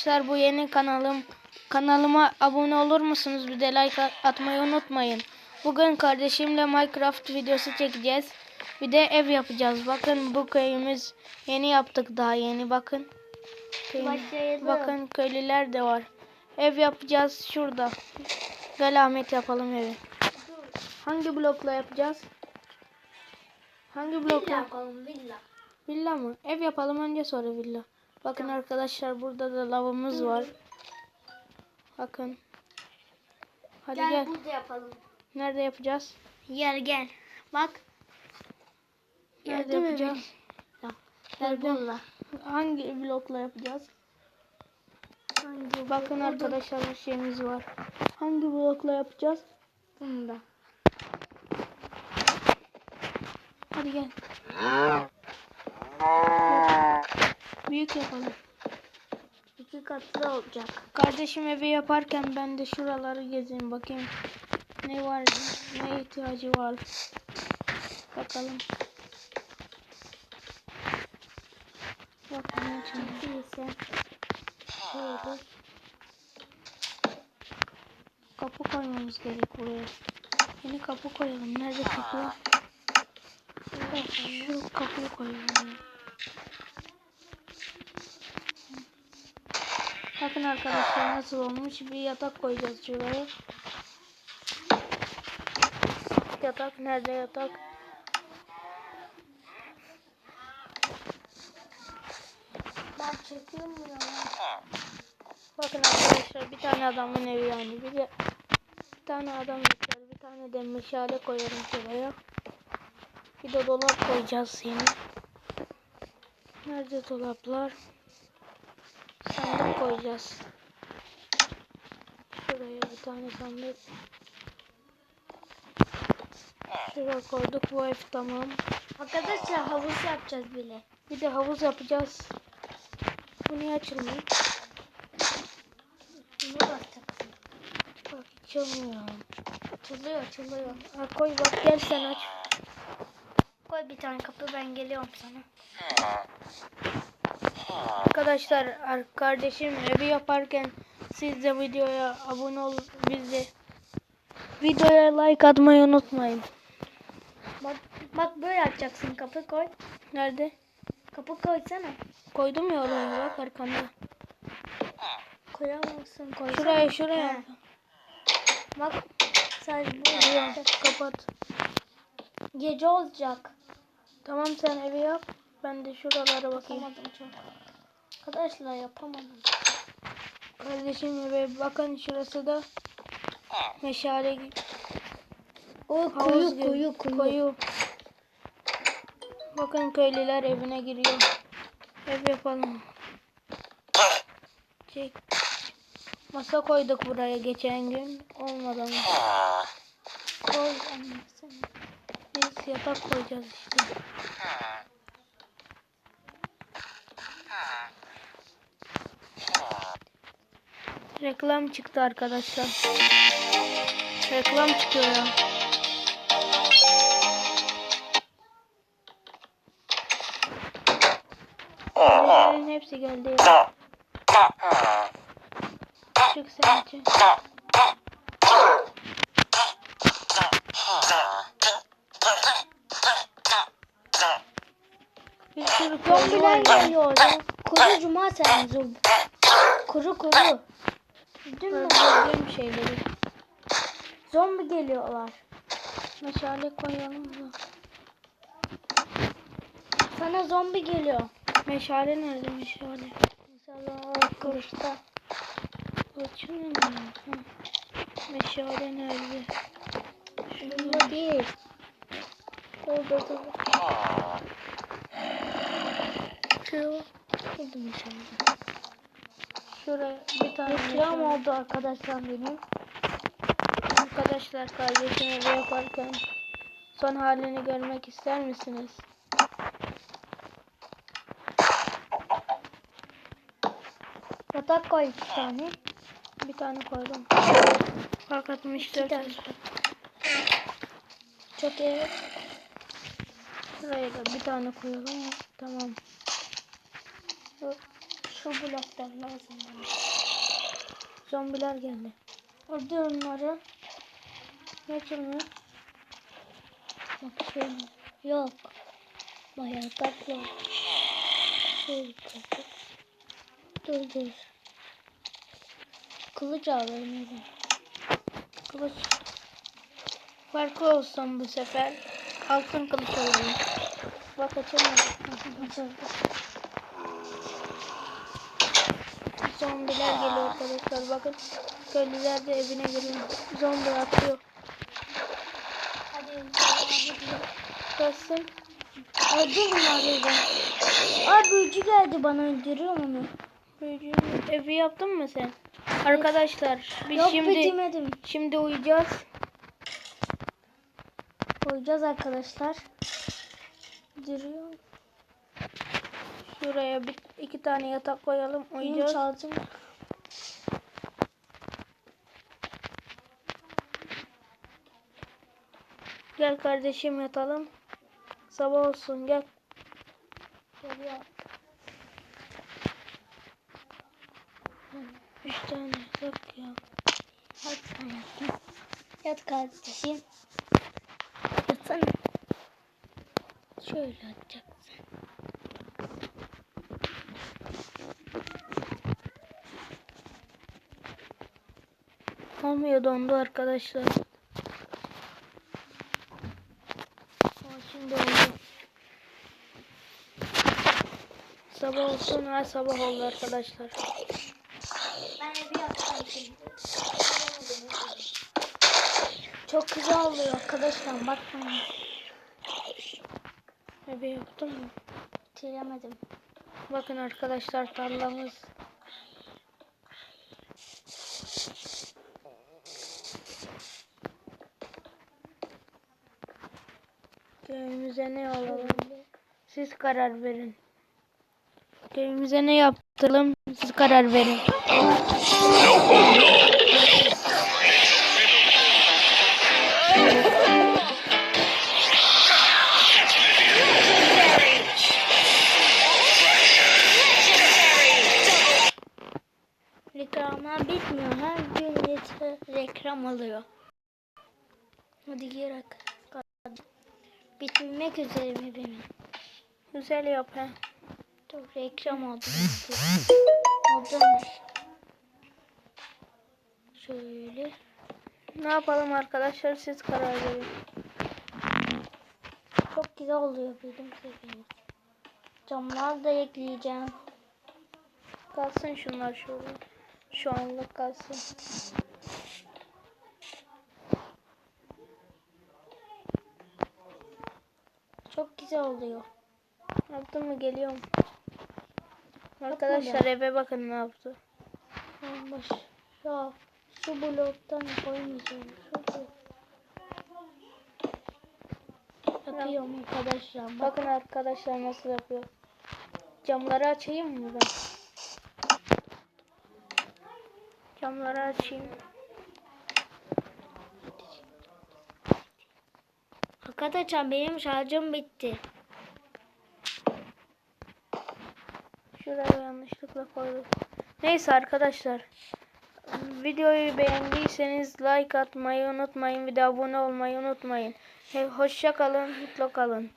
Arkadaşlar bu yeni kanalım. Kanalıma abone olur musunuz? Bir de like at- atmayı unutmayın. Bugün kardeşimle Minecraft videosu çekeceğiz. Bir de ev yapacağız. Bakın bu köyümüz yeni yaptık daha yeni bakın. Başlayalım. Bakın köylüler de var. Ev yapacağız şurada. Gel Ahmet yapalım evi. Hangi blokla yapacağız? Hangi blokla? Villa yapalım villa. Villa mı? Ev yapalım önce sonra villa. Bakın arkadaşlar burada da lavımız var. Bakın. Hadi Gel, gel. burada yapalım. Nerede yapacağız? Gel gel. Bak. Nerede mü yapacağız? Gel Gördüm. bununla. Hangi blokla yapacağız? Hangi? Bakın arkadaşlar bir şeyimiz var. Hangi blokla yapacağız? Bunda. Hadi gel. Büyük yapalım. İki katlı olacak. Kardeşim evi yaparken ben de şuraları gezeyim bakayım. Ne var, ne ihtiyacı var. Bakalım. Bakın ne. Neyse. Şöyle. Kapı koymamız gerek buraya. Yeni kapı koyalım. Nerede kapı? Şu kapıyı koyalım. Bakın arkadaşlar nasıl olmuş. Bir yatak koyacağız şuraya. Yatak nerede yatak? Ben çekiyorum ya. Bakın arkadaşlar bir tane adamın evi yani. Bir de bir tane adam yeter. Bir tane de meşale koyarım şuraya. Bir de dolap koyacağız yine. Nerede dolaplar? Koyacağız. Şuraya bir tane sandık. Şuraya koyduk. Bu ev tamam. Arkadaşlar havuz yapacağız bile. Bir de havuz yapacağız. Bu niye açılmıyor? Bunu basacaksın. Bak açılmıyor. Açılıyor açılıyor. Ha, koy bak gel sen aç. Koy bir tane kapı ben geliyorum sana. Arkadaşlar ar- kardeşim evi yaparken siz de videoya abone ol biz de videoya like atmayı unutmayın. Bak bak böyle açacaksın kapı koy. Nerede? Kapı koysana. Koydum ya oraya bak arkamda. Koyamazsın koysana. Şuraya şuraya. He. Bak sadece Buraya kapat. Gece olacak. Tamam sen evi yap. Ben de şuralara bakayım. Yapamadım çok. Arkadaşlar yapamadım. Kardeşim evi bakın şurası da meşale gibi. O kuyu gibi. kuyu. Koyu. Bakın köylüler evine giriyor. Ev yapalım. Çek. Masa koyduk buraya geçen gün. Olmadı ama. Koy anne sen. Biz yatak koyacağız işte. Reklam çıktı arkadaşlar. Reklam çıkıyor ya. Köylülerin hepsi geldi ya. Çık sen için. Bir sürü ya. geliyor. Kuru cuma sen. Kuru kuru. Mi? Öldürdüğüm şeyleri. Zombi geliyorlar. Meşale koyalım mı? Sana zombi geliyor. Meşale nerede meşale? Mesela kılıçta. Açın mı? Hı. Meşale nerede? Bunda değil. Dur dur dur. Şu. Buldum inşallah. Şuraya bir tane meşale. oldu arkadaşlar benim. Arkadaşlar kardeşim evi yaparken son halini görmek ister misiniz? Yatak koy iki tane. Bir tane koydum. Bak 64. İki tane. Çok iyi. Şuraya da bir tane koyalım. Tamam. Şu bloklar lazım bana. Zombiler geldi. Orada onları. Ne açılmıyor? Bak şöyle. Yok. Bayağı tatlı. Şöyle tatlı. Dur dur. Kılıç alayım hadi. Kılıç. Farklı olsun bu sefer. Altın kılıç alalım. Bak açamıyorum. Zombiler geliyor arkadaşlar. Bakın. Köylüler de evine giriyor. Zombi atıyor. Hadi. Kaçsın. Öldür bunları da. Aa büyücü geldi bana öldürüyor onu. Büyücü evi yaptın mı sen? Arkadaşlar biz Yok şimdi bitirmedim. şimdi uyuyacağız. Koyacağız arkadaşlar. Duruyor. Şuraya bir iki tane yatak koyalım. Uyuyacağız. çaldım. Gel kardeşim yatalım. Sabah olsun gel. Geliyor. Üç tane yatak ya. Hadi sen yat. Kardeşim. Yatsana. Şöyle yatacaksın. Olmuyor dondu arkadaşlar. Aa, şimdi oldu. Sabah olsun ha sabah oldu arkadaşlar. Ben evi yaptım şimdi. Çok güzel oluyor arkadaşlar. Bakmayın. Evi yaptım mı? Bitiremedim. Bakın arkadaşlar tarlamız. Köyümüze ne alalım? Siz karar verin. Köyümüze ne yaptıralım? Siz karar verin. Reklamlar bitmiyor. Her gün yeter reklam alıyor. Hadi gir ak- Bitirmek üzere mi benim? Güzel yap he. Dur reklam oldu. Oldu? Şöyle. Ne yapalım arkadaşlar? Siz karar verin. Çok güzel oluyor benim sevdiğim. Camlar da ekleyeceğim. Kalsın şunlar şöyle. Şu anlık kalsın. Çok güzel oluyor. Yaptın mı? Geliyorum. Arkadaşlar eve bakın ne yaptı. Olmuş. Ya şu bloktan koymayacağım. Şu Yapıyorum arkadaşlar. Bak. Bakın arkadaşlar nasıl yapıyor. Camları açayım mı ben? Camları açayım. Arkadaşlar benim şarjım bitti. Şuraya yanlışlıkla koydum. Neyse arkadaşlar. Videoyu beğendiyseniz like atmayı unutmayın. Bir de abone olmayı unutmayın. Hoşça kalın, mutlu kalın.